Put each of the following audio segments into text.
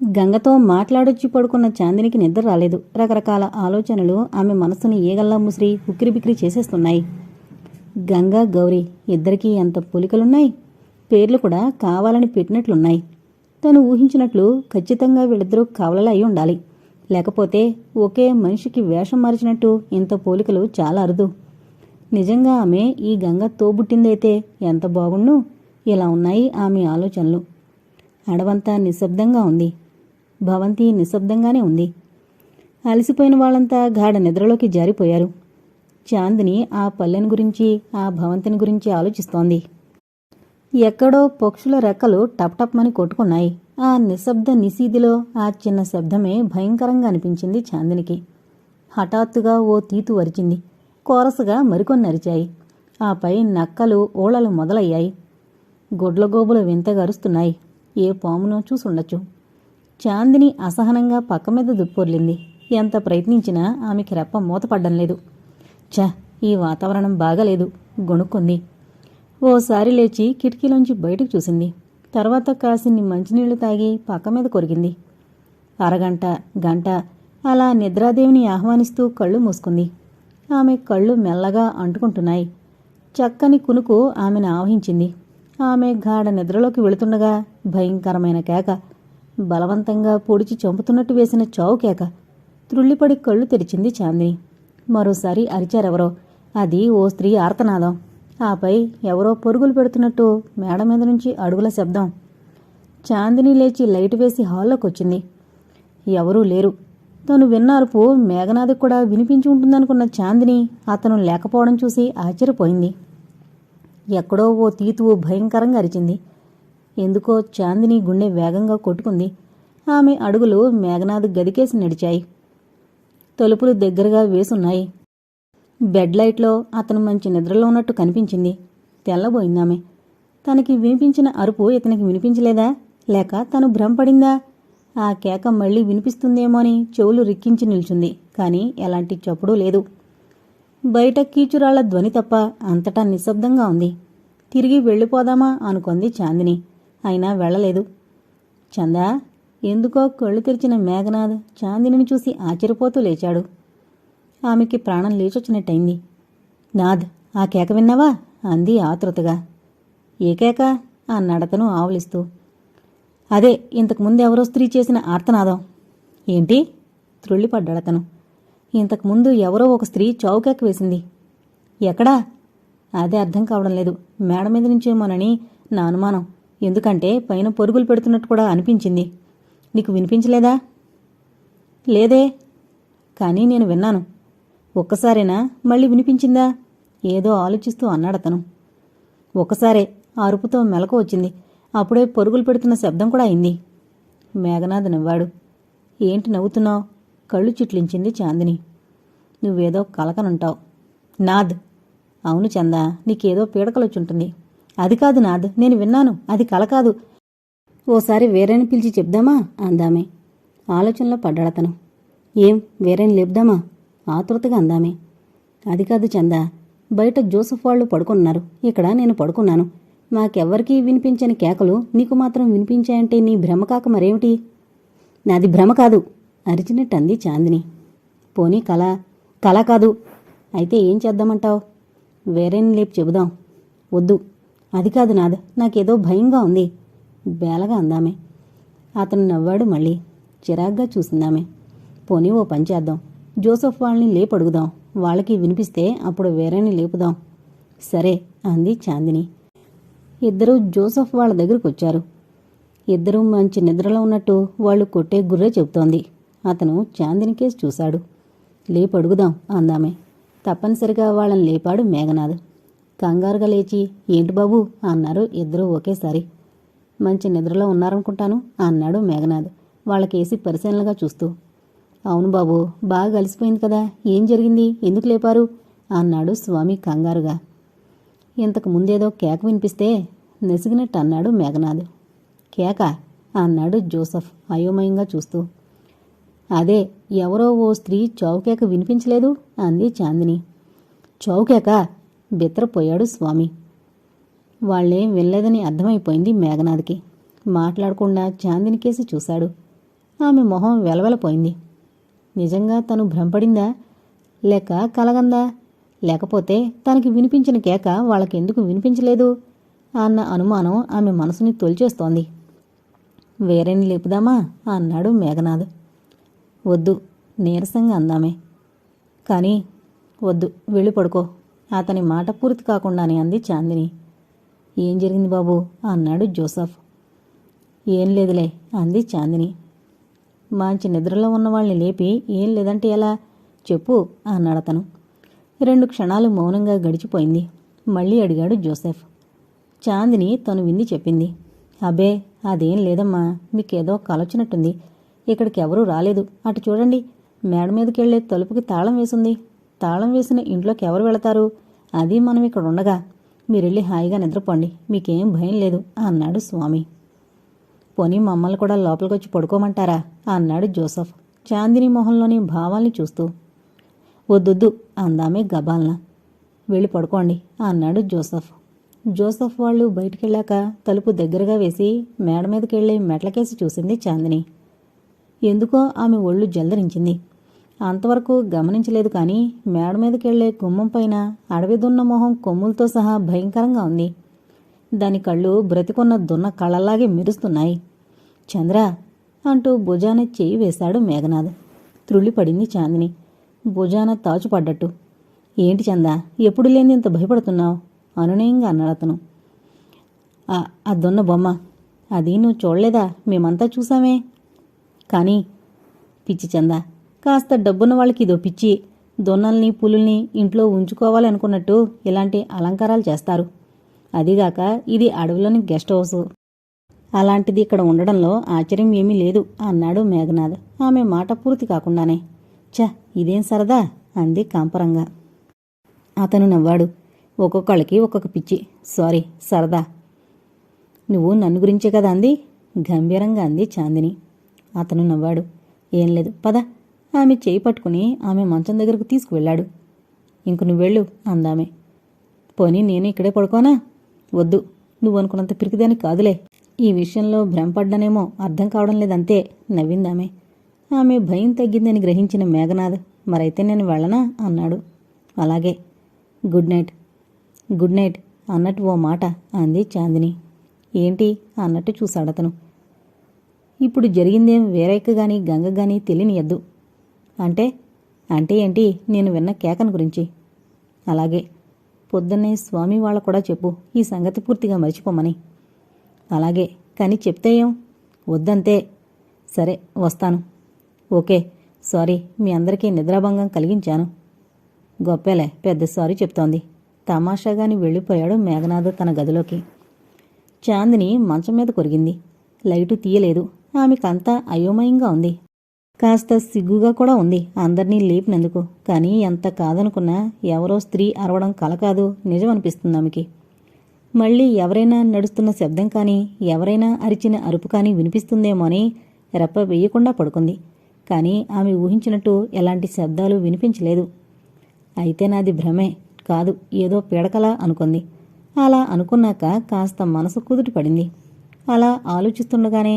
గంగతో మాట్లాడొచ్చి పడుకున్న చాందినికి నిద్ర రాలేదు. రకరకాల ఆలోచనలు ఆమె మనసుని ఏగల్లా ముసిరి ఉక్కిరిబిక్కిరి చేసేస్తున్నాయి. గంగా గౌరీ ఇద్దరికీ ఎంత పోలికలున్నాయి? పేర్లు కూడా కావాలని పెట్టినట్లున్నాయి. తను ఊహించినట్లు ఖచ్చితంగా వీళ్ళిద్దరూ కావలలా అయి ఉండాలి. లేకపోతే ఒకే మనిషికి వేషం మార్చినట్టు ఇంత పోలికలు చాలా అరుదు. నిజంగా ఆమె ఈ గంగ తోబుట్టిందైతే ఎంత బాగుండు? ఇలా ఉన్నాయి ఆమె ఆలోచనలు. అడవంతా నిశ్శబ్దంగా ఉంది. భవంతి నిశ్శబ్దంగానే ఉంది. అలసిపోయిన వాళ్ళంతా గాఢ నిద్రలోకి జారిపోయారు. చాందిని ఆ పల్లెని గురించి ఆ భవంతిని గురించి ఆలోచిస్తోంది. ఎక్కడో పక్షుల రెక్కలు టప్టప్మని కొట్టుకున్నాయి. ఆ నిశ్శబ్ద నిశీదిలో ఆ చిన్న శబ్దమే భయంకరంగా అనిపించింది చాందినికి. హఠాత్తుగా ఓ తీతు వరిచింది కోరసగా మరికొన్ని అరిచాయి. ఆపై నక్కలు ఓళలు మొదలయ్యాయి. గొడ్లగోబులు వింతగరుస్తున్నాయి ఏ పామునో చూసుండొచ్చు. చాందిని అసహనంగా పక్క మీద దుప్పొర్లింది. ఎంత ప్రయత్నించినా ఆమెకి రెప్ప మూతపడ్డం లేదు. ఛ ఈ వాతావరణం బాగాలేదు గొణుక్కుంది. ఓసారి లేచి కిటికీలోంచి బయటకు చూసింది. తర్వాత కాసిన్ని మంచినీళ్ళు తాగి పక్క మీద కొరిగింది. అరగంట గంట అలా నిద్రాదేవిని ఆహ్వానిస్తూ కళ్ళు మూసుకుంది. ఆమె కళ్ళు మెల్లగా అంటుకుంటున్నాయి. చక్కని కునుకు ఆమెను ఆవహించింది. ఆమె గాఢ నిద్రలోకి వెళుతుండగా భయంకరమైన కేక బలవంతంగా పొడిచి చంపుతున్నట్టు వేసిన చావుకేక త్రుళ్ళిపడి కళ్ళు తెరిచింది చాందిని. మరోసారి అరిచారెవరో? అది ఓ స్త్రీ ఆర్తనాదం. ఆపై ఎవరో పరుగులు పెడుతున్నట్టు మేడ మీద నుంచి అడుగుల శబ్దం. చాందిని లేచి లైట్ వేసి హాల్లోకి వచ్చింది ఎవరూ లేరు. తను విన్న అరుపు మేఘనాథకు కూడా వినిపించి ఉంటుందనుకున్న చాందిని అతను లేకపోవడం చూసి ఆశ్చర్యపోయింది. ఎక్కడో ఓ తీతువు భయంకరంగా అరిచింది. ఎందుకో చాందిని గుండె వేగంగా కొట్టుకుంది. ఆమె అడుగులు మేఘనాథ్ గదికేసి నడిచాయి. తలుపులు దగ్గరగా వేసున్నాయి. బెడ్ లైట్లో అతను మంచి నిద్రలో ఉన్నట్టు కనిపించింది. తెల్లబోయిందామె. తనకి వినిపించిన అరుపు ఇతనికి వినిపించలేదా? లేక తను భ్రమపడిందా? ఆ కేక మళ్ళీ వినిపిస్తుందేమో అని చెవులు రిక్కించి నిల్చుంది. కానీ ఎలాంటి చప్పుడు లేదు. బయట కీచురాళ్ళ ధ్వని తప్ప అంతటా నిశ్శబ్దంగా ఉంది. తిరిగి వెళ్ళిపోదామా అనుకుంది చాందిని. అయినా వెళ్ళలేదు. చందా ఎందుకో కళ్ళు తెరిచిన మేఘనాథ్ చాందినిని చూసి ఆశ్చర్యపోతూ లేచాడు. ఆమెకి ప్రాణం లేచొచ్చినట్టయింది. నాథ్ ఆ కేక విన్నావా? అంది ఆతృతగా. ఏ కేక? అన్నడతను ఆవులిస్తూ. అదే ఇంతకు ఎవరో స్త్రీ చేసిన ఆర్తనాదం. ఏంటి? త్రుళ్ళిపడ్డాడతను. ఇంతకు ముందు ఎవరో ఒక స్త్రీ చౌకేక వేసింది. ఎక్కడా? అదే అర్థం కావడం లేదు. మేడ మీద నుంచేమోనని నా అనుమానం. ఎందుకంటే పైన పొరుగులు పెడుతున్నట్టు కూడా అనిపించింది. నీకు వినిపించలేదా? లేదే. కానీ నేను విన్నాను. ఒక్కసారేనా? మళ్ళీ వినిపించిందా? ఏదో ఆలోచిస్తూ అన్నాడతను ఒక్కసారే ఆ అరుపుతో మెలకు వచ్చింది. అప్పుడే పరుగులు పెడుతున్న శబ్దం కూడా అయింది. మేఘనాథ్ నవ్వాడు. ఏంటి నవ్వుతున్నావు? కళ్ళు చిట్లించింది చాందిని. నువ్వేదో కలకనుంటావు. నాద్ అవును చందా నీకేదో పీడకలొచ్చుంటుంది. అది కాదు నాద్ నేను విన్నాను అది కల కాదు. ఓసారి వేరేని పిలిచి చెప్దామా? అందామే. ఆలోచనలో పడ్డాడతను. ఏం వేరేని లేపుదామా? ఆతృతగా అందామే. అది కాదు చందా బయట జోసఫ్ వాళ్ళు పడుకున్నారు ఇక్కడ నేను పడుకున్నాను. మాకెవ్వరికీ వినిపించని కేకలు నీకు మాత్రం వినిపించాయంటే నీ భ్రమ కాక మరేమిటి? నాది భ్రమ కాదు అరిచినట్టు అంది చాందిని. పోనీ కళ కళ కాదు. అయితే ఏం చేద్దామంటావు? వేరేని లేపు చెబుదాం. వద్దు. అది కాదు నాద నాకేదో భయంగా ఉంది. బేలగా అందామే. అతను నవ్వాడు మళ్ళీ. చిరాగ్గా చూసిందామె. పోనీ ఓ పని చేద్దాం. జోసఫ్ వాళ్ళని లేపడుగుదాం. వాళ్ళకి వినిపిస్తే అప్పుడు వేరేని లేపుదాం. సరే అంది చాందిని. ఇద్దరూ జోసఫ్ వాళ్ళ దగ్గరకు వచ్చారు ఇద్దరూ మంచి నిద్రలో ఉన్నట్టు వాళ్ళు కొట్టే గుర్రే చెబుతోంది. అతను చాందిని కేసు చూశాడు. లేపడుగుదాం అందామే. తప్పనిసరిగా వాళ్ళని లేపాడు మేఘనాథ్. కంగారుగా లేచి ఏంటి బాబు? అన్నారు ఇద్దరూ ఒకేసారి. మంచి నిద్రలో ఉన్నారనుకుంటాను అన్నాడు మేఘనాథ్ వాళ్ళకేసి పరిశీలనగా చూస్తూ. అవును బాబు బాగా అలసిపోయింది కదా ఏం జరిగింది ఎందుకు లేపారు? అన్నాడు స్వామి కంగారుగా. ఇంతకు ముందేదో కేక వినిపిస్తే నెసిగినట్టు అన్నాడు మేఘనాథ్. కేక? అన్నాడు జోసఫ్ అయోమయంగా చూస్తూ. అదే ఎవరో ఓ స్త్రీ చౌకేక వినిపించలేదు అంది చాందిని. చౌకేక బిత్రపోయాడు స్వామి. వాళ్ళేం వెళ్ళదని అర్థమైపోయింది మేఘనాథ్కి. మాట్లాడకుండా చాందిని కేసి చూశాడు. ఆమె మొహం వెలవెలపోయింది. నిజంగా తను భ్రమపడిందా? లేక కలగందా? లేకపోతే తనకి వినిపించిన కేక వాళ్ళకెందుకు వినిపించలేదు? అన్న అనుమానం ఆమె మనసుని తొలిచేస్తోంది. వేరేని లేపుదామా? అన్నాడు మేఘనాథ్. వద్దు నీరసంగా అందామే. కానీ వద్దు వెళ్ళి పడుకో. అతని మాట పూర్తి కాకుండానే అంది చాందిని. ఏం జరిగింది బాబు? అన్నాడు జోసఫ్. ఏం లేదులే అంది చాందిని. మంచి నిద్రలో ఉన్న వాళ్ళని లేపి ఏం లేదంటే ఎలా? చెప్పు అన్నాడు అతను. రెండు క్షణాలు మౌనంగా గడిచిపోయింది. మళ్ళీ అడిగాడు జోసెఫ్. చాందిని తను వింది చెప్పింది. అబే అదేం లేదమ్మా మీకేదో కలొచ్చినట్టుంది. ఇక్కడికి ఎవరూ రాలేదు. అటు చూడండి మేడ మీదకి వెళ్ళే తలుపుకి తాళం వేసింది. తాళం వేసిన ఇంట్లోకి ఎవరు వెళతారు? అది మనం ఇక్కడ ఉండగా మీరెళ్ళి హాయిగా నిద్రపోండి మీకేం భయం లేదు అన్నాడు స్వామి. పోనీ మమ్మల్ని కూడా లోపలికొచ్చి పడుకోమంటారా? అన్నాడు జోసఫ్ చాందిని మొహంలోని భావాల్ని చూస్తూ. వద్దొద్దు అందామే గబాల్న. వెళ్ళి పడుకోండి అన్నాడు జోసఫ్. జోసఫ్ వాళ్ళు బయటికెళ్ళాక తలుపు దగ్గరగా వేసి మేడ మీదకెళ్ళి మెట్లకేసి చూసింది చాందిని. ఎందుకో ఆమె ఒళ్ళు జల్దరించింది. అంతవరకు గమనించలేదు కానీ మేడ మీదకెళ్ళే గుమ్మం పైన అడవి దున్న మొహం కొమ్ములతో సహా భయంకరంగా ఉంది. దాని కళ్ళు బ్రతికున్న దున్న కళ్ళలాగే మెరుస్తున్నాయి. చంద్ర అంటూ భుజాన చెయ్యి వేశాడు మేఘనాథ్. త్రుళ్ళిపడింది చాందిని. భుజాన తాచుపడ్డట్టు. ఏంటి చంద ఎప్పుడు లేని ఇంత భయపడుతున్నావు? అనునయంగా అన్నాడు అతను. "ఆ, దున్న బొమ్మ అది నువ్వు చూడలేదా? మేమంతా చూసామే. కానీ పిచ్చి చందా కాస్త డబ్బున్న వాళ్ళకి ఇదో పిచ్చి. దొన్నల్ని పులుల్ని ఇంట్లో ఉంచుకోవాలనుకున్నట్టు ఇలాంటి అలంకారాలు చేస్తారు. అదిగాక ఇది అడవిలోని గెస్ట్ హౌస్. అలాంటిది ఇక్కడ ఉండడంలో ఆశ్చర్యం ఏమీ లేదు అన్నాడు మేఘనాథ్. ఆమె మాట పూర్తి కాకుండానే. ఛ ఇదేం సరదా? అంది కాంపరంగా. అతను నవ్వాడు. ఒక్కొక్కళ్ళకి ఒక్కొక్క పిచ్చి. సారీ సరదా. నువ్వు నన్ను గురించే కదా అంది? గంభీరంగా అంది చాందిని. అతను నవ్వాడు. ఏం లేదు పద. ఆమె చేయి పట్టుకుని ఆమె మంచం దగ్గరకు తీసుకువెళ్ళాడు. ఇంక నువ్వెళ్ళు అందామె. పోనీ నేను ఇక్కడే పడుకోనా? వద్దు నువ్వు అనుకున్నంత పిరికిదాని కాదులే. ఈ విషయంలో భ్రమపడ్డానేమో అర్థం కావడం లేదంతే నవ్విందామె. ఆమె భయం తగ్గిందని గ్రహించిన మేఘనాథ్ మరైతే నేను వెళ్ళనా? అన్నాడు. అలాగే. Good night. గుడ్ నైట్ అన్నట్టు ఓ మాట అంది చాందిని. ఏంటి? అన్నట్టు చూశాడతను. ఇప్పుడు జరిగిందేం వేరేక గాని గంగ గాని తెలియనియద్దు. అంటే అంటే ఏంటి నేను విన్న కేకను గురించి. అలాగే పొద్దున్నే స్వామి వాళ్ళ కూడా చెప్పు ఈ సంగతి పూర్తిగా మర్చిపోమని. అలాగే కానీ చెప్తే ఏం? వద్దంతే. సరే వస్తాను. ఓకే సారీ మీ అందరికీ నిద్రాభంగం కలిగించాను. గొప్పేలే పెద్ద సారీ చెప్తోంది. తమాషాగాని వెళ్ళిపోయాడు మేఘనాథ్ తన గదిలోకి. చాందిని మంచం మీద కొరిగింది. లైటు తీయలేదు. ఆమెకంతా అయోమయంగా ఉంది. కాస్త సిగ్గుగా కూడా ఉంది. అందరినీ లేపినందుకు. కానీ ఎంత కాదనుకున్నా ఎవరో స్త్రీ అరవడం కల కాదు నిజమనిపిస్తుంది ఆమెకి. మళ్ళీ ఎవరైనా నడుస్తున్న శబ్దం కానీ ఎవరైనా అరిచిన అరుపు కానీ వినిపిస్తుందేమో అని రెప్ప వేయకుండా పడుకుంది. కానీ ఆమె ఊహించినట్టు ఎలాంటి శబ్దాలు వినిపించలేదు. అయితే నాది భ్రమే. కాదు ఏదో పీడకలా అనుకుంది. అలా అనుకున్నాక కాస్త మనసు కుదుటి పడింది. అలా ఆలోచిస్తుండగానే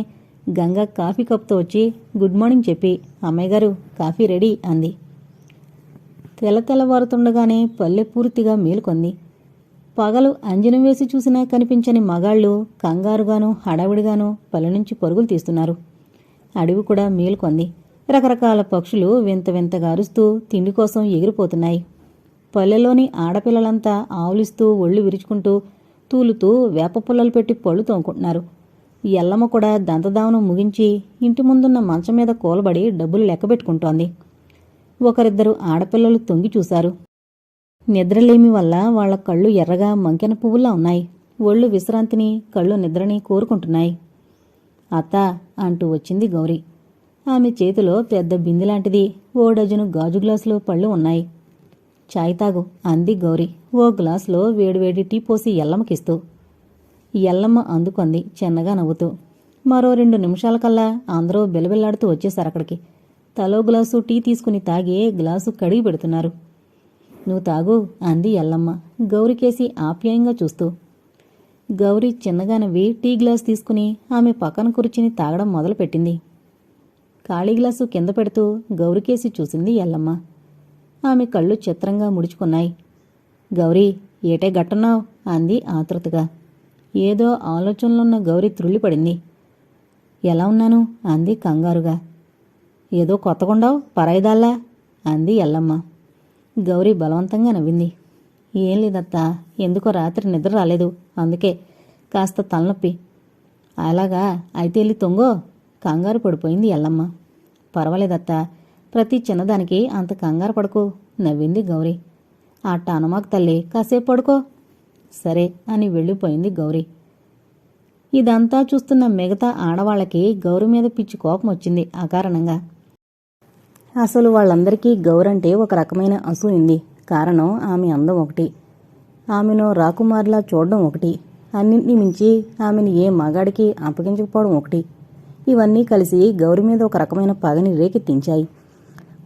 గంగ కాఫీ కప్తో వచ్చి గుడ్ మార్నింగ్ చెప్పి అమ్మాయి గారు కాఫీ రెడీ అంది. తెల్ల తెల్లవారుతుండగానే పల్లె పూర్తిగా మేలుకొంది. పగలు అంజనం వేసి చూసినా కనిపించని మగాళ్ళు కంగారుగాను హడావిడిగాను పల్లె నుంచి పరుగులు తీస్తున్నారు. అడవి కూడా మేలుకొంది. రకరకాల పక్షులు వింత వింతగా అరుస్తూ తిండి కోసం ఎగిరిపోతున్నాయి. పల్లెలోని ఆడపిల్లలంతా ఆవులిస్తూ ఒళ్ళు విరుచుకుంటూ తూలుతూ వేప పుల్లలు పెట్టి పళ్ళు తోముకుంటున్నారు. ఎల్లమ్మ కూడా దంతదావనం ముగించి ఇంటి ముందున్న మంచం మీద కూలబడి డబ్బులు లెక్కబెట్టుకుంటోంది ఒకరిద్దరు ఆడపిల్లలు తొంగి చూశారు. నిద్రలేమి వల్ల వాళ్ళ కళ్ళు ఎర్రగా మంకెన పువ్వులా ఉన్నాయి. ఒళ్ళు విశ్రాంతిని కళ్ళు నిద్రని కోరుకుంటున్నాయి. అత్త అంటూ వచ్చింది గౌరీ. ఆమె చేతిలో పెద్ద బిందెలాంటిది ఓ డజను గాజు గ్లాసులో పళ్ళు ఉన్నాయి. చాయ్ తాగు అంది గౌరీ. ఓ గ్లాసులో వేడివేడి టీ పోసి ఎల్లమ్మకిస్తూ. ఎల్లమ్మ అందుకుంది చిన్నగా నవ్వుతూ. మరో రెండు నిమిషాలకల్లా అందరూ బిలబిల్లాడుతూ వచ్చేశారు అక్కడికి. తలో గ్లాసు టీ తీసుకుని తాగి గ్లాసు కడిగి పెడుతున్నారు. నువ్వు తాగు అంది ఎల్లమ్మ గౌరికేసి ఆప్యాయంగా చూస్తూ. గౌరీ చిన్నగా నవ్వి టీ గ్లాస్ తీసుకుని ఆమె పక్కన కూర్చుని తాగడం మొదలుపెట్టింది. ఖాళీ గ్లాసు కింద పెడుతూ గౌరికేసి చూసింది ఎల్లమ్మ. ఆమె కళ్ళు చిత్రంగా ముడుచుకున్నాయి. గౌరీ ఏటే గట్టున్నావు? అంది ఆతృతగా. ఏదో ఆలోచనలున్న గౌరి త్రుళ్ళిపడింది. ఎలా ఉన్నాను? అంది కంగారుగా. ఏదో కొత్తగుండవు? పరాయిదాల్లా? అంది ఎల్లమ్మ. గౌరీ బలవంతంగా నవ్వింది. ఏం లేదత్తా ఎందుకో రాత్రి నిద్ర రాలేదు. అందుకే కాస్త తలనొప్పి. అలాగా? అయితే వెళ్ళి తొంగో? కంగారు పడిపోయింది ఎల్లమ్మ. పర్వాలేదత్తా ప్రతి చిన్నదానికి అంత కంగారు పడుకో నవ్వింది గౌరీ. అట్ట అనమాకు తల్లి కాసేపు పడుకో. సరే అని వెళ్ళిపోయింది గౌరీ. ఇదంతా చూస్తున్న మిగతా ఆడవాళ్ళకి గౌరి మీద పిచ్చి కోపం వచ్చింది అకారణంగా అసలు వాళ్ళందరికీ గౌరంటే ఒక రకమైన అసూయింది కారణం ఆమె అందం ఒకటి. ఆమెను రాకుమార్లా చూడడం ఒకటి. అన్నింటినీ మించి ఆమెను ఏ మగాడికి అప్పగించకపోవడం ఒకటి. ఇవన్నీ కలిసి గౌరి మీద ఒక రకమైన పగని రేకెత్తించాయి.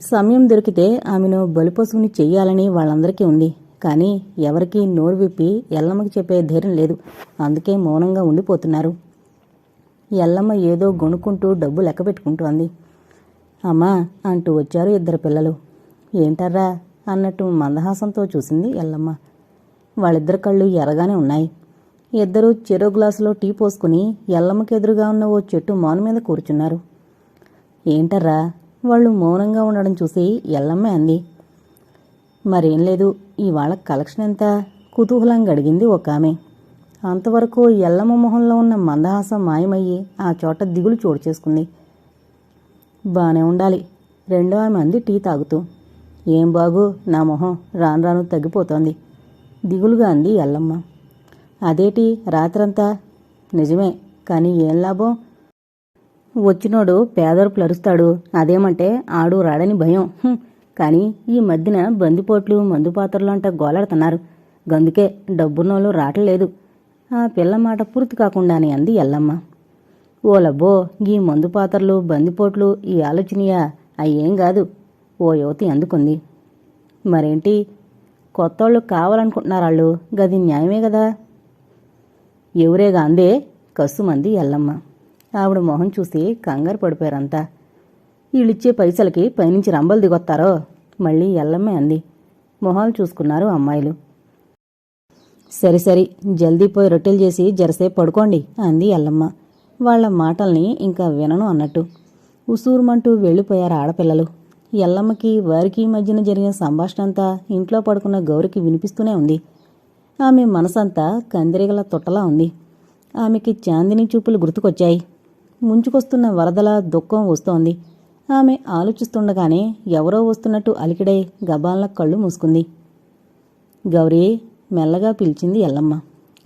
సమయం దొరికితే ఆమెను బలిపశువుని చెయ్యాలని వాళ్ళందరికీ ఉంది. కానీ ఎవరికీ నోరు విప్పి ఎల్లమ్మకి చెప్పే ధైర్యం లేదు. అందుకే మౌనంగా ఉండిపోతున్నారు. ఎల్లమ్మ ఏదో గొనుక్కుంటూ డబ్బు లెక్క పెట్టుకుంటోంది అమ్మా అంటూ వచ్చారు ఇద్దరు పిల్లలు. ఏంటర్రా అన్నట్టు మందహాసంతో చూసింది ఎల్లమ్మ. వాళ్ళిద్దరి కళ్ళు ఎర్రగానే ఉన్నాయి. ఇద్దరూ చెరో గ్లాసులో టీ పోసుకుని ఎల్లమ్మకి ఎదురుగా ఉన్న ఓ చెట్టు మాను మీద కూర్చున్నారు. ఏంటర్రా వాళ్ళు మౌనంగా ఉండడం చూసి ఎల్లమ్మే అంది. మరేం లేదు ఇవాళ కలెక్షన్ ఎంత? కుతూహలంగా అడిగింది ఒక ఆమె అంతవరకు ఎల్లమ్మ మొహంలో ఉన్న మందహాసం మాయమయ్యి ఆ చోట దిగులు చోటు చేసుకుంది. బానే ఉండాలి. రెండో ఆమె అంది టీ తాగుతూ. ఏం బాగు నా మొహం రాను రాను తగ్గిపోతోంది. దిగులుగా అంది ఎల్లమ్మ. అదేటి రాత్రంతా? నిజమే కానీ ఏం లాభం? వచ్చినోడు పేదరు అరుస్తాడు. అదేమంటే ఆడు రాడని భయం. కానీ ఈ మధ్యన బందిపోట్లు మందుపాత్రలు అంట గోలాడుతున్నారు. గందుకే డబ్బున్నోళ్ళు రావట్లేదు. ఆ పిల్ల మాట పూర్తి కాకుండానే అంది ఎల్లమ్మ. ఓలబ్బో ఈ మందు పాత్రలు బందిపోట్లు ఈ ఆలోచనయా అయ్యేం కాదు ఓ యువతి అందుకుంది. మరేంటి? కొత్తోళ్ళు కావాలనుకుంటున్నారాళ్ళు గది న్యాయమే కదా ఎవరేగా అందే? కస్సుమంది ఎల్లమ్మ. ఆవిడ మొహం చూసి కంగారు పడిపోయారంతా. వీళ్ళిచ్చే పైసలకి పైనుంచి రంబలు దిగొత్తారో? మళ్ళీ ఎల్లమ్మే అంది. మొహాలు చూసుకున్నారు అమ్మాయిలు. సరి సరి జల్దీ పోయి రొట్టెలు చేసి జరసేపు పడుకోండి అంది ఎల్లమ్మ. వాళ్ళ మాటల్ని ఇంకా వినను అన్నట్టు. ఉసూరుమంటూ వెళ్ళిపోయారు ఆడపిల్లలు. ఎల్లమ్మకి వారికి మధ్యన జరిగిన సంభాషణ అంతా ఇంట్లో పడుకున్న గౌరికి వినిపిస్తూనే ఉంది. ఆమె మనసంతా కందిరిగల తొట్టలా ఉంది. ఆమెకి చాందిని చూపులు గుర్తుకొచ్చాయి. ముంచుకొస్తున్న వరదల దుఃఖం వస్తోంది. ఆమె ఆలోచిస్తుండగానే ఎవరో వస్తున్నట్టు అలికిడై గబాలన కళ్ళు మూసుకుంది. గౌరీ మెల్లగా పిలిచింది ఎల్లమ్మ.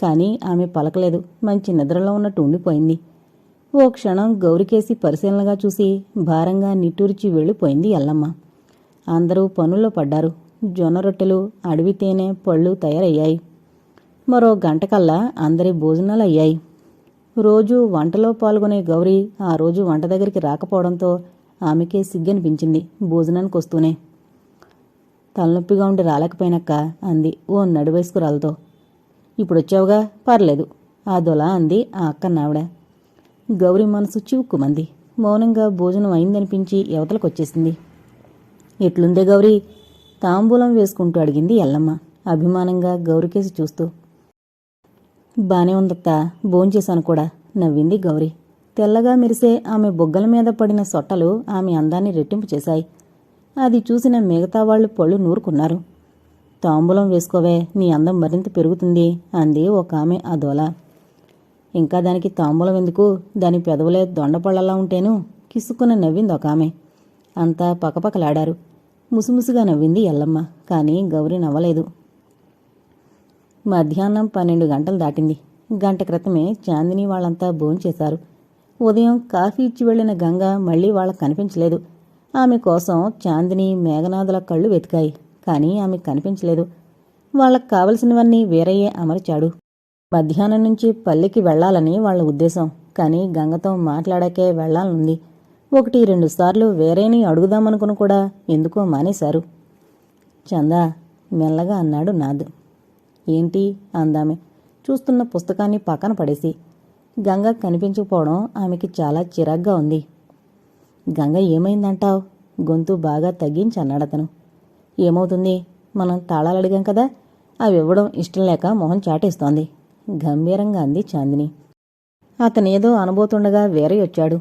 కానీ ఆమె పలకలేదు. మంచి నిద్రలో ఉన్నట్టు ఉండిపోయింది. ఓ క్షణం గౌరికేసి పరిశీలనగా చూసి భారంగా నిట్టూర్చి వెళ్ళిపోయింది ఎల్లమ్మ. అందరూ పనుల్లో పడ్డారు. జొన్న రొట్టెలు అడవి తేనె పళ్ళు తయారయ్యాయి. మరో గంటకల్లా అందరి భోజనాలు అయ్యాయి రోజు వంటలో పాల్గొనే గౌరీ ఆ రోజు వంట దగ్గరికి రాకపోవడంతో ఆమెకే సిగ్గనిపించింది భోజనానికి వస్తూనే తలనొప్పిగా ఉండి రాలేకపోయినక్క అంది ఓ నడివయస్కురాలతో ఇప్పుడు వచ్చావుగా పర్లేదు ఆ దొలా అంది ఆ అక్కన్నావిడ. గౌరీ మనసు చివుక్కుమంది. మౌనంగా భోజనం అయిందనిపించి యువతలకొచ్చేసింది. ఎట్లుందే గౌరీ? తాంబూలం వేసుకుంటూ అడిగింది ఎల్లమ్మ అభిమానంగా గౌరికేసి చూస్తూ. బానే ఉందత్తా భోంచేశాను కూడా నవ్వింది గౌరీ. తెల్లగా మెరిసే ఆమె బొగ్గల మీద పడిన సొట్టలు ఆమె అందాన్ని రెట్టింపు చేశాయి. అది చూసిన మిగతా వాళ్ళు పళ్ళు నూరుకున్నారు. తాంబూలం వేసుకోవే నీ అందం మరింత పెరుగుతుంది అంది ఒక ఆమె అదోల ఇంకా దానికి తాంబూలం ఎందుకు? దాని పెదవులే దొండపళ్ళలా ఉంటేను కిసుక్కున నవ్వింది ఒక ఆమె. అంతా పకపకలాడారు. ముసుముసుగా నవ్వింది ఎల్లమ్మ కానీ గౌరి నవ్వలేదు. మధ్యాహ్నం పన్నెండు గంటలు దాటింది. గంట క్రితమే చాందిని వాళ్ళంతా భోంచేశారు. ఉదయం కాఫీ ఇచ్చి వెళ్ళిన గంగ మళ్ళీ వాళ్ళకు కనిపించలేదు. ఆమె కోసం చాందిని మేఘనాథుల కళ్ళు వెతికాయి కానీ ఆమె కనిపించలేదు. వాళ్ళకు కావలసినవన్నీ వీరయ్యే అమర్చాడు. మధ్యాహ్నం నుంచి పల్లెకి వెళ్ళాలని వాళ్ళ ఉద్దేశం కానీ గంగతో మాట్లాడాకే వెళ్ళాలనుంది ఒకటి రెండు సార్లు వేరేని అడుగుదామనుకుని కూడా ఎందుకో మానేశారు. చందా మెల్లగా అన్నాడు నాద్ ఏంటి? అందామె. చూస్తున్న పుస్తకాన్ని పక్కన పడేసి. గంగ కనిపించకపోవడం ఆమెకి చాలా చిరాగ్గా ఉంది. గంగ ఏమైందంటావు? గొంతు బాగా తగ్గించి అన్నాడతను ఏమవుతుంది? మనం తాళాలు అడిగాం కదా? అవి ఇవ్వడం ఇష్టం లేక మొహం చాటేస్తోంది. గంభీరంగా అంది చాందిని. అతనేదో అనబోతుండగా వేరే వచ్చాడు.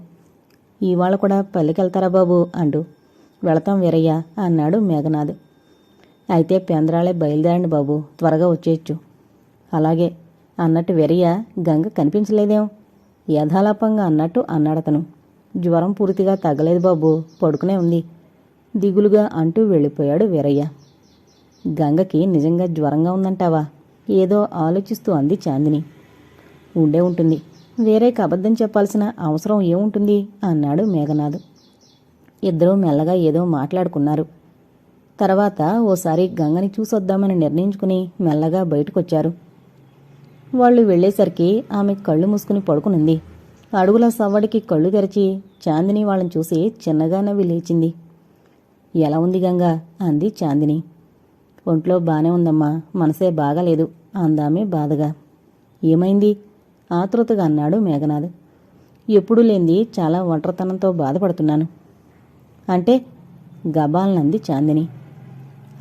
ఇవాళ కూడా పల్లెకెళ్తారా బాబు? అంటూ. వెళతాం వీరయ్య అన్నాడు మేఘనాథ్. అయితే పెందరాళే బయలుదేరండి బాబు. త్వరగా వచ్చేయచ్చు. అలాగే. అన్నట్టు వెరయ్య గంగ కనిపించలేదేం యథాలాపంగా అన్నట్టు అన్నాడతను. జ్వరం పూర్తిగా తగ్గలేదు బాబు పడుకునే ఉంది. దిగులుగా అంటూ వెళ్ళిపోయాడు వీరయ్య గంగకి నిజంగా జ్వరంగా ఉందంటావా? ఏదో ఆలోచిస్తూ అంది చాందిని. ఉండే ఉంటుంది. వేరేకి అబద్ధం చెప్పాల్సిన అవసరం ఏముంటుంది? అన్నాడు మేఘనాథ్. ఇద్దరూ మెల్లగా ఏదో మాట్లాడుకున్నారు. తర్వాత ఓసారి గంగని చూసొద్దామని నిర్ణయించుకుని మెల్లగా బయటకొచ్చారు. వాళ్ళు వెళ్ళేసరికి ఆమె కళ్ళు మూసుకుని పడుకునుంది. అడుగుల సవ్వడికి కళ్ళు తెరిచి చాందిని వాళ్ళని చూసి చిన్నగా నవ్వి లేచింది. ఎలా ఉంది గంగా? అంది చాందిని. ఒంట్లో బానే ఉందమ్మా మనసే బాగాలేదు అందామే బాధగా. ఏమైంది? ఆతృతగా అన్నాడు మేఘనాథ్. ఎప్పుడూ లేంది చాలా ఒంటరితనంతో బాధపడుతున్నాను. అంటే? గబాలనంది చాందిని.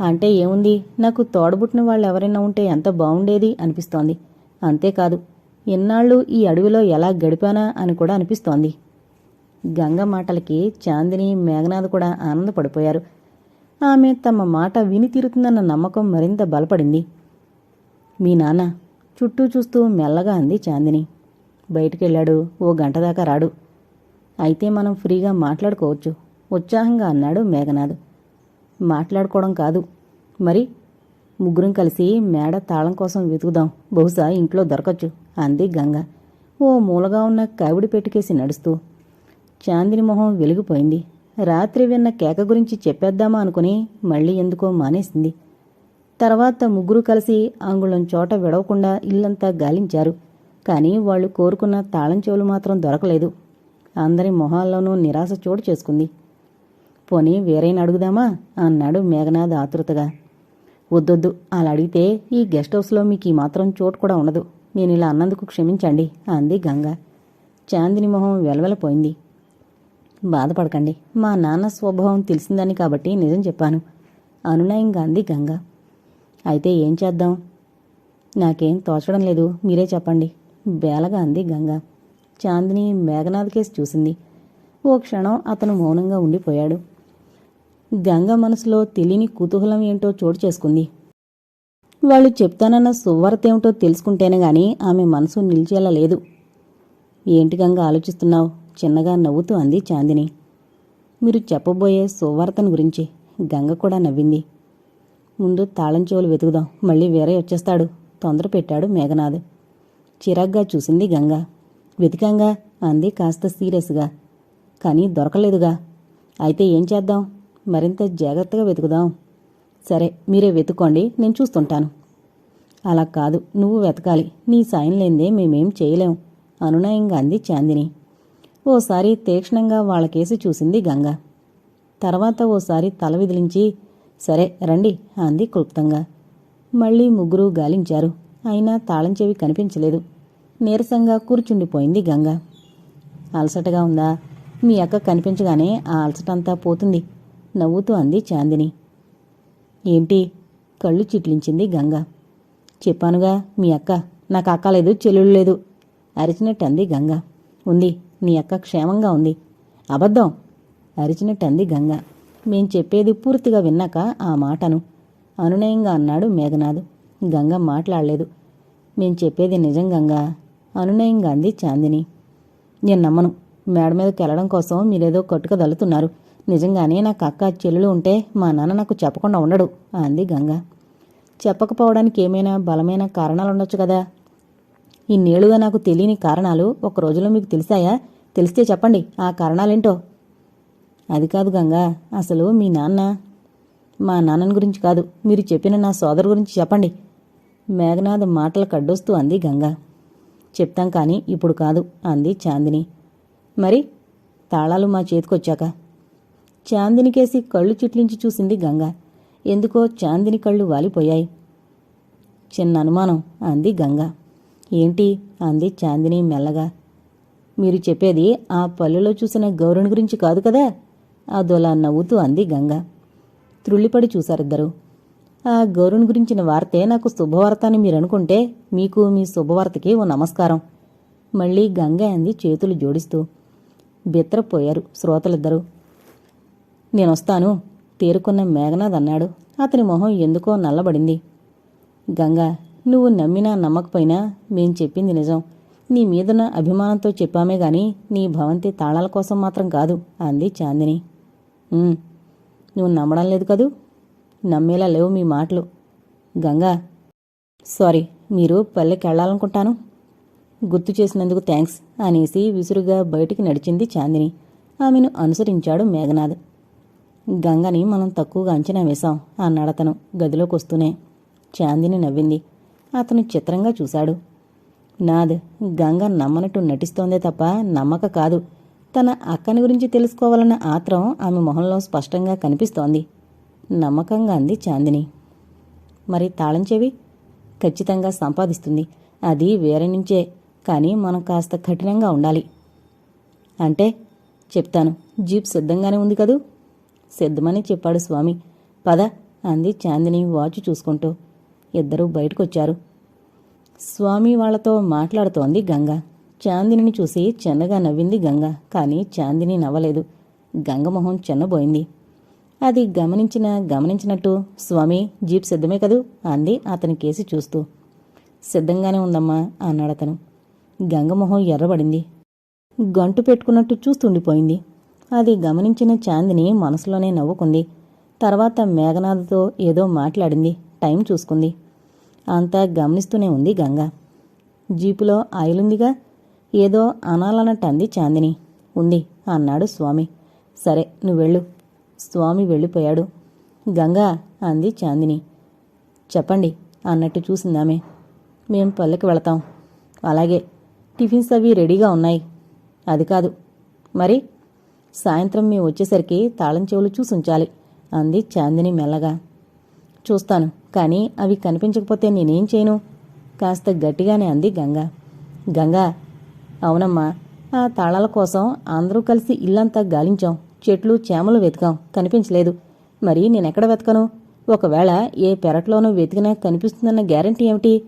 అంటే ఏముంది? నాకు తోడబుట్టిన వాళ్ళు ఎవరైనా ఉంటే ఎంత బాగుండేది అనిపిస్తోంది. అంతేకాదు ఇన్నాళ్ళు ఈ అడవిలో ఎలా గడిపానా అని కూడా అనిపిస్తోంది. గంగ మాటలకి చాందిని మేఘనాథ్ కూడా ఆనందపడిపోయారు. ఆమె తమ మాట విని తీరుతుందన్న నమ్మకం మరింత బలపడింది. మీ నాన్న చుట్టూ చూస్తూ మెల్లగా అంది చాందిని. బయటికెళ్ళాడు ఓ గంట దాకా రాడు. అయితే మనం ఫ్రీగా మాట్లాడుకోవచ్చు ఉత్సాహంగా అన్నాడు మేఘనాథ్. మాట్లాడుకోవడం కాదు మరి ముగ్గురం కలిసి మేడ తాళం కోసం వెతుకుదాం. బహుశా ఇంట్లో దొరకచ్చు. అంది గంగ. ఓ మూలగా ఉన్న కావిడి పెట్టుకేసి నడుస్తూ. చాందిని మొహం వెలిగిపోయింది. రాత్రి విన్న కేక గురించి చెప్పేద్దామా అనుకుని మళ్ళీ ఎందుకో మానేసింది. తర్వాత ముగ్గురు కలిసి అంగుళం చోట విడవకుండా ఇల్లంతా గాలించారు. కానీ వాళ్ళు కోరుకున్న తాళం చెవులు మాత్రం దొరకలేదు. అందరి మొహాల్లోనూ నిరాశ చోటు చేసుకుంది. పోనీ వేరైన అడుగుదామా? అన్నాడు మేఘనాథ్ ఆతృతగా. వద్దొద్దు. అలా అడిగితే ఈ గెస్ట్ హౌస్లో మీకు ఈ మాత్రం చోటు కూడా ఉండదు. నేను ఇలా అన్నందుకు క్షమించండి అంది గంగ. చాందిని మొహం వెలవెలపోయింది. బాధపడకండి. మా నాన్న స్వభావం తెలిసిందని కాబట్టి నిజం చెప్పాను. అనునయంగా అంది గంగ. అయితే ఏం చేద్దాం? నాకేం తోచడం లేదు. మీరే చెప్పండి. బేలగా అంది గంగ. చాందిని మేఘనాథ్ కేసు చూసింది. ఓ క్షణం అతను మౌనంగా ఉండిపోయాడు. గంగ మనసులో తెలియని కుతూహలం ఏంటో చోటు చేసుకుంది. వాళ్ళు చెప్తానన్న సువార్త ఏమిటో తెలుసుకుంటేనే గాని ఆమె మనసు నిలిచేలా లేదు. ఏంటి గంగ ఆలోచిస్తున్నావు? చిన్నగా నవ్వుతూ అంది చాందిని. మీరు చెప్పబోయే సువార్తను గురించి గంగ కూడా నవ్వింది. ముందు తాళం చెవులు వెతుకుదాం మళ్ళీ వేరే వచ్చేస్తాడు తొందర పెట్టాడు మేఘనాథ్. చిరాగ్గా చూసింది గంగ. వెతికాంగా అంది కాస్త సీరియస్గా. కానీ దొరకలేదుగా. అయితే ఏం చేద్దాం? మరింత జాగ్రత్తగా వెతుకుదాం. సరే మీరే వెతుక్కోండి నేను చూస్తుంటాను. అలా కాదు నువ్వు వెతకాలి. నీ సాయం లేదే మేమేం చేయలేం అనునయంగా అంది చాందిని. ఓసారి తీక్షణంగా వాళ్ళకేసి చూసింది గంగ. తర్వాత ఓసారి తల విదిలించి సరే రండి అంది క్లుప్తంగా. మళ్ళీ ముగ్గురు గాలించారు. అయినా తాళం చెవి కనిపించలేదు. నీరసంగా కూర్చుండిపోయింది గంగ. అలసటగా ఉందా? మీ అక్క కనిపించగానే ఆ అలసటంతా పోతుంది. నవ్వుతూ అంది చాందిని. ఏంటి? కళ్ళు చిట్లించింది గంగ. చెప్పానుగా మీ అక్క నాకు అక్క లేదు చెల్లెలు లేదు అరిచినట్టు అంది గంగ. ఉంది నీ అక్క క్షేమంగా ఉంది. అబద్ధం అరిచినట్టు అంది గంగ. మేం చెప్పేది పూర్తిగా విన్నాక ఆ మాటను. అనునయంగా అన్నాడు మేఘనాథ్. గంగ మాట్లాడలేదు. మేం చెప్పేది నిజం గంగా అనునయంగా అంది చాందిని. నేను నమ్మను. మేడ మీదకి వెళ్ళడం కోసం మీరేదో కట్టుకదలుతున్నారు. నిజంగానే నాకు అక్క చెల్లెలు ఉంటే మా నాన్న నాకు చెప్పకుండా ఉండడు అంది గంగ. చెప్పకపోవడానికి ఏమైనా బలమైన కారణాలు ఉండొచ్చు కదా? ఇన్నేళ్ళుగా నాకు తెలియని కారణాలు ఒక రోజులో మీకు తెలిసాయా? తెలిస్తే చెప్పండి ఆ కారణాలేంటో? అది కాదు గంగా అసలు మీ నాన్న మా నాన్నని గురించి కాదు మీరు చెప్పిన నా సోదరు గురించి చెప్పండి. మేఘనాథ్ మాటలు కడ్డొస్తూ అంది గంగ. చెప్తాం కానీ ఇప్పుడు కాదు అంది చాందిని. మరి తాళాలు మా చేతికొచ్చాక? చాందినికేసి కళ్ళు చిట్లించి చూసింది గంగ. ఎందుకో చాందిని కళ్ళు వాలిపోయాయి. చిన్న అనుమానం అంది గంగ. ఏంటి? అంది చాందిని మెల్లగా. మీరు చెప్పేది ఆ పల్లెలో చూసిన గౌరుని గురించి కాదు కదా? అదోలా నవ్వుతూ అంది గంగ. త్రుళ్ళిపడి చూశారిద్దరు. ఆ గౌరుని గురించిన వార్తే నాకు శుభవార్త అని మీరు అనుకుంటే మీకు మీ శుభవార్తకి ఓ నమస్కారం. మళ్ళీ గంగ అంది చేతులు జోడిస్తూ. బెత్తరపోయారు శ్రోతలిద్దరూ. నేనొస్తాను. తేరుకున్న మేఘనాథ్ అన్నాడు. అతని మొహం ఎందుకో నల్లబడింది. గంగా నువ్వు నమ్మినా నమ్మకపోయినా మేం చెప్పింది నిజం. నీ మీదున్న అభిమానంతో చెప్పామే గాని నీ భవంతి తాళాల కోసం మాత్రం కాదు అంది చాందిని. నువ్వు నమ్మడం లేదు కదూ? నమ్మేలా లేవు మీ మాటలు. గంగా సారీ మీరు పల్లెకెళ్ళాలనుకుంటాను. గుర్తు చేసినందుకు థ్యాంక్స్ అనేసి విసురుగా బయటికి నడిచింది చాందిని. ఆమెను అనుసరించాడు మేఘనాథ్. గంగని మనం తక్కువగా అంచనా వేశాం అన్నాడతను గదిలోకి వస్తూనే. చాందిని నవ్వింది. అతను చిత్రంగా చూశాడు. నాద్ గంగ నమ్మనట్టు నటిస్తోందే తప్ప నమ్మక కాదు. తన అక్కని గురించి తెలుసుకోవాలన్న ఆత్రం ఆమె మొహంలో స్పష్టంగా కనిపిస్తోంది. నమ్మకంగా అంది చాందిని. మరి తాళం చెవి? ఖచ్చితంగా సంపాదిస్తుంది. అది వేరే నుంచే. కానీ మనం కాస్త కఠినంగా ఉండాలి. అంటే చెప్తాను జీప్ సిద్ధంగానే ఉంది కదూ? సిద్ధమని చెప్పాడు స్వామి. పద అంది చాందిని వాచ్ చూసుకుంటూ. ఇద్దరూ బయటకొచ్చారు. స్వామి వాళ్ళతో మాట్లాడుతోంది గంగ. చాందినిని చూసి చిన్నగా నవ్వింది గంగ కానీ చాందిని నవ్వలేదు. గంగ మొహం చిన్నబోయింది. అది గమనించిన గమనించినట్టు స్వామి జీప్ సిద్ధమే కదూ? అంది అతని కేసి చూస్తూ. సిద్ధంగానే ఉందమ్మా అన్నాడతను. గంగమొహం ఎర్రబడింది. గంటు పెట్టుకున్నట్టు చూస్తుండిపోయింది. అది గమనించిన చాందిని మనసులోనే నవ్వుకుంది. తర్వాత మేఘనాథతో ఏదో మాట్లాడింది. టైం చూసుకుంది. అంతా గమనిస్తూనే ఉంది గంగ. జీపులో ఆయిలుందిగా? ఏదో అనాలన్నట్టు అంది చాందిని. ఉంది అన్నాడు స్వామి. సరే నువ్వు వెళ్ళు స్వామి వెళ్ళిపోయాడు. గంగా అంది చాందిని. చెప్పండి అన్నట్టు చూసిందామే. మేం పల్లెకి వెళతాం. అలాగే టిఫిన్స్ అవి రెడీగా ఉన్నాయి. అది కాదు. మరి? సాయంత్రం మేము వచ్చేసరికి తాళం చెవులు చూసుంచాలి అంది చాందిని మెల్లగా. చూస్తాను కానీ అవి కనిపించకపోతే నేనేం చేయను? కాస్త గట్టిగానే అంది గంగ. గంగా అవునమ్మా ఆ తాళాల కోసం అందరూ కలిసి ఇల్లంతా గాలించాం చెట్లు చేమలు వెతికాం కనిపించలేదు. మరి నేనెక్కడ వెతకను? ఒకవేళ ఏ పెరట్లోనూ వెతికినా కనిపిస్తుందన్న గ్యారంటీ ఏమిటి?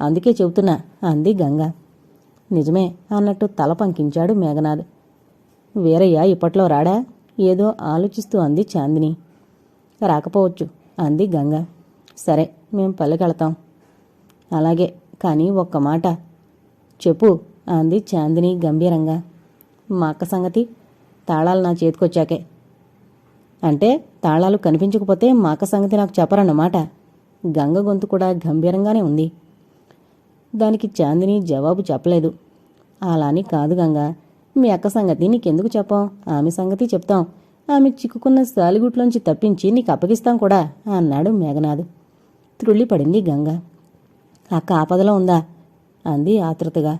అందుకే చెబుతున్నా అంది గంగ. నిజమే అన్నట్టు తల పంకించాడు మేఘనాథ్. వీరయ్య ఇప్పట్లో రాడా? ఏదో ఆలోచిస్తూ అంది చాందిని. రాకపోవచ్చు అంది గంగ. సరే మేం పల్లెకెళతాం అలాగే కానీ ఒక్క మాట. చెప్పు అంది చాందిని గంభీరంగా. మా అక్క సంగతి? తాళాలు నా చేతికొచ్చాకే. అంటే తాళాలు కనిపించకపోతే మా అక్క సంగతి నాకు చెప్పరన్నమాట. గంగ గొంతు కూడా గంభీరంగానే ఉంది. దానికి చాందిని జవాబు చెప్పలేదు. అలాని కాదు గంగా. మీ అక్క సంగతి నీకెందుకు చెప్పాం? ఆమె సంగతి చెప్తాం. ఆమె చిక్కుకున్న సాలిగుట్లోంచి తప్పించి నీకు అప్పగిస్తాం కూడా అన్నాడు మేఘనాథ్. త్రుళ్ళిపడింది గంగ. అక్క ఆపదలో ఉందా? అంది ఆతృతగా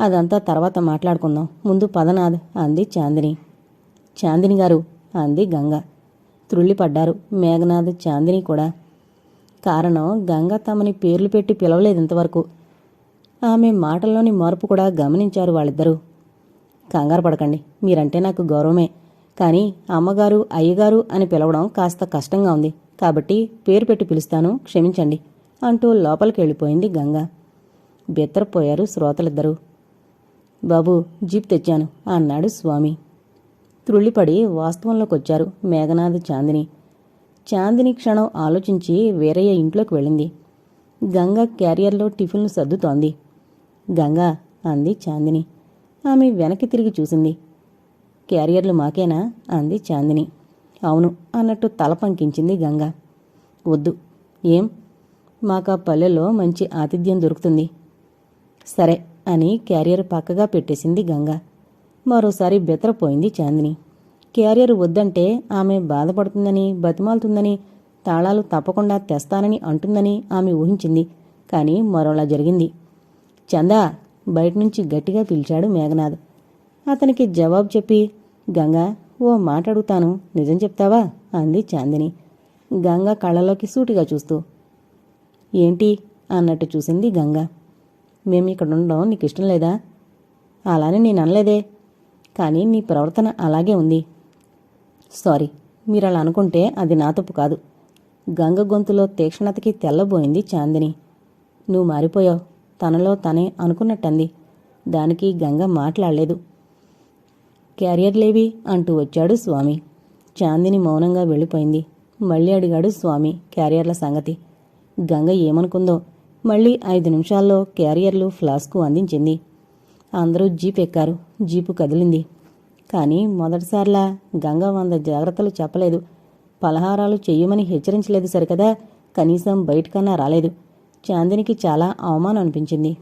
అదంతా తర్వాత మాట్లాడుకుందాం. ముందు పదనాథ్ అంది చాందిని. చాందిని గారు అంది గంగ. త్రుళ్ళిపడ్డారు మేఘనాథ్ చాందిని కూడా. కారణం గంగ తమని పేర్లు పెట్టి పిలవలేదు ఇంతవరకు. ఆమె మాటల్లోని మార్పు కూడా గమనించారు వాళ్ళిద్దరూ. కంగారు పడకండి. మీరంటే నాకు గౌరవమే. కానీ అమ్మగారు అయ్యగారు అని పిలవడం కాస్త కష్టంగా ఉంది. కాబట్టి పేరు పెట్టి పిలుస్తాను క్షమించండి అంటూ లోపలికి వెళ్ళిపోయింది గంగ. బెత్తరపోయారు శ్రోతలిద్దరూ. బాబు జీప్ తెచ్చాను అన్నాడు స్వామి. త్రుళ్ళిపడి వాస్తవంలోకొచ్చారు మేఘనాథ్ చాందిని. చాందిని క్షణం ఆలోచించి వేరయ్య ఇంట్లోకి వెళ్ళింది. గంగ క్యారియర్లో టిఫిన్లు సర్దుతోంది. గంగా అంది చాందిని. ఆమె వెనక్కి తిరిగి చూసింది. క్యారియర్లు మాకేనా? అంది చాందిని. అవును అన్నట్టు తల పంకించింది గంగ. వద్దు. ఏం? మాకా పల్లెలో మంచి ఆతిథ్యం దొరుకుతుంది. సరే అని క్యారియర్ పక్కగా పెట్టేసింది గంగ. మరోసారి బెతరపోయింది చాందిని. క్యారియర్ వద్దంటే ఆమె బాధపడుతుందని బతిమాలుతుందని తాళాలు తప్పకుండా తెస్తానని అంటుందని ఆమె ఊహించింది. కానీ మరోలా జరిగింది. చందా బయట నుంచి గట్టిగా పిలిచాడు మేఘనాథ్. అతనికి జవాబు చెప్పి గంగా ఓ మాట అడుగుతాను. నిజం చెప్తావా? అంది చాందిని. గంగ కళ్ళలోకి సూటిగా చూస్తూ ఏంటి? అన్నట్టు చూసింది గంగ. మేము ఇక్కడ ఉండడం నీకు ఇష్టం లేదా? అలానే నేను అనలేదే. కానీ నీ ప్రవర్తన అలాగే ఉంది. సారీ మీరు అలా అనుకుంటే అది నా తప్పు కాదు. గంగ గొంతులో తీక్షణతకి తెల్లబోయింది చాందిని. నువ్వు మారిపోయావు. తనలో తనే అనుకున్నట్టంది. దానికి గంగ మాట్లాడలేదు. క్యారియర్లేవి అంటూ వచ్చాడు స్వామి. చాందిని మౌనంగా వెళ్ళిపోయింది. మళ్ళీ అడిగాడు స్వామి క్యారియర్ల సంగతి. గంగ ఏమనుకుందో. మళ్ళీ ఐదు నిమిషాల్లో క్యారియర్లు ఫ్లాస్కు అందించింది. అందరూ జీప్ ఎక్కారు. జీపు కదిలింది. కానీ మొదటిసార్లా గంగ వంద జాగ్రత్తలు చెప్పలేదు. పలహారాలు చెయ్యమని హెచ్చరించలేదు సరికదా. కనీసం బయటకన్నా రాలేదు. చాందినికి చాలా అవమానం అనిపించింది.